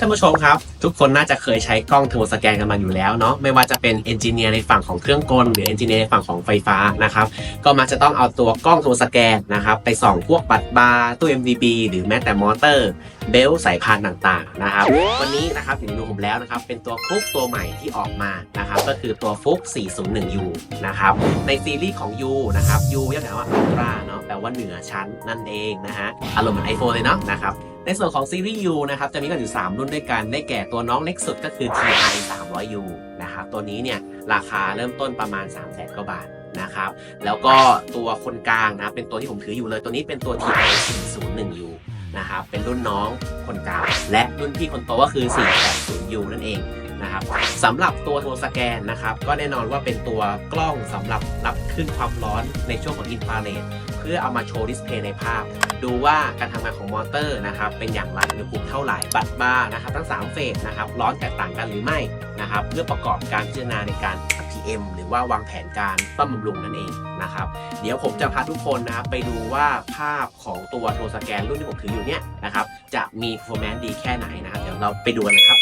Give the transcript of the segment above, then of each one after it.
ท่านผู้ชมครับ ทุกคนน่าจะเคยใช้กล้องเทอร์โมสแกนกันมาอยู่แล้วเนาะไม่ว่าจะเป็นเอนจิเนียร์ในฝั่งของเครื่องกล หรือเอนจิเนียร์ในฝั่งของไฟฟ้านะครับก็มักจะต้องเอาตัวกล้องเทอร์โมสแกนนะครับไปส่องพวกบัตรบาร์ตู้ MDB หรือแม้แต่มอเตอร์เบลต์สายพานต่างๆนะครับวันนี้นะครับอยู่ในมือผมแล้วนะครับเป็นตัวฟุกตัวใหม่ที่ออกมานะครับก็คือตัวฟุก 401U นะครับในซีรีส์ของ U นะครับ U ย่อมาว่า Ultra เนาะแปลว่าเหนือชั้นนั่นเองนะฮะอารมณ์เหมือน iPhone เลยเนาะนะครับ ในส่วนของซีรีส์ U นะครับจะมีกันอยู่ 3 รุ่นด้วยกัน ได้แก่ตัวน้องเล็กสุดก็คือ TI 300U นะครับตัวนี้เนี่ยราคาเริ่มต้นประมาณ3 0 0 0 0 0กว่าบาทนะครับแล้วก็ตัวคนกลางนะเป็นตัวที่ผมถืออยู่เลยตัวนี้เป็นตัว TI 401U นะครับเป็นรุ่นน้องคนกลางและรุ่นพี่คนโตก็คือ 480U นั่นเอง นะครับสำหรับตัวโทรสแกนนะครับก็แน่นอนว่าเป็นตัวกล้องสำหรับรับขึ้นความร้อนในช่วงของอินฟราเรดเพื่อเอามาโชว์ดิสเพย์ในภาพ ดูว่าการทำงานของมอเตอร์นะครับเป็นอย่างไรอุณหภูมิเท่าไหร่บัตรบาร์นะครับทั้ง 3 เฟสนะครับร้อนแตกต่างกันหรือไม่นะครับเพื่อประกอบการพิจารณาในการ PM หรือว่าวางแผนการต้มบำรุงนั่นเองนะครับเดี๋ยวผมจะพาทุกคนนะครับไปดูว่าภาพของตัวโทรสแกนรุ่นที่ผมถืออยู่เนี่ยนะครับจะมี performance ดีแค่ไหนนะครับเดี๋ยวเราไปดูกันเลยครับ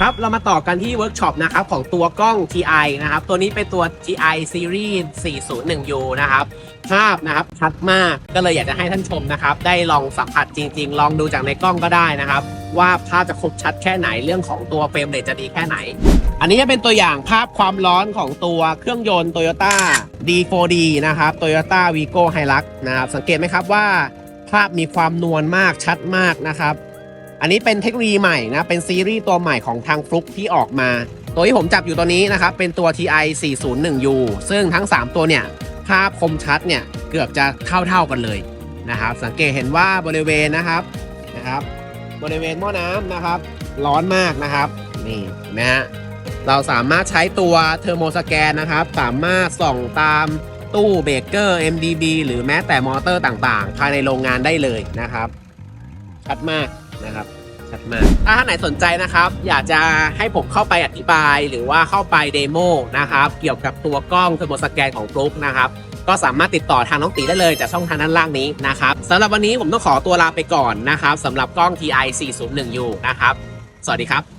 ครับ เรามาต่อกันที่เวิร์กช็อปนะครับของตัวกล้อง TI นะครับ ตัวนี้เป็นตัว TI Series 401U นะครับ ภาพนะครับชัดมาก ก็เลยอยากจะให้ท่านชมนะครับ ได้ลองสัมผัสจริง ๆ ลองดูจากในกล้องก็ได้นะครับ ว่าภาพจะคมชัดแค่ไหนเรื่องของตัวเฟรมเรทจะดีแค่ไหน อันนี้จะเป็นตัวอย่างภาพความร้อนของตัวเครื่องยนต์ Toyota D4D นะครับ Toyota Vigo Hilux นะครับ สังเกตไหมครับว่า ภาพมีความนวลมากชัดมากนะครับ อันนี้เป็นเทคโนโลยีใหม่นะ เป็นซีรีส์ตัวใหม่ของทางฟลุกที่ออกมา ตัวที่ผมจับอยู่ตัวนี้นะครับ เป็นตัว TI 401U ซึ่งทั้ง 3 ตัวเนี่ย ภาพคมชัดเนี่ย เกือบจะเท่าๆกันเลยนะครับ สังเกตเห็นว่าบริเวณนะครับนะครับ บริเวณหม้อน้ำนะครับ ร้อนมากนะครับ นี่นะฮะ เราสามารถใช้ตัวเทอร์โมสแกนนะครับ สามารถส่องตามตู้เบเกอร์ MDB หรือแม้แต่มอเตอร์ต่างๆ ภายในโรงงานได้เลยนะครับ ชัดมาก นะครับชัดมากถ้าท่านไหนสนใจนะครับ อยากจะให้ผมเข้าไปอธิบายหรือว่าเข้าไปเดโมนะครับ เกี่ยวกับตัวกล้องเทอร์โมสแกนของฟลุกนะครับ ก็สามารถติดต่อทางน้องตีได้เลยจากช่องทางด้านล่างนี้นะครับสำหรับวันนี้ผมต้องขอตัวลาไปก่อนนะครับสำหรับกล้อง TI 401U นะครับ สวัสดีครับ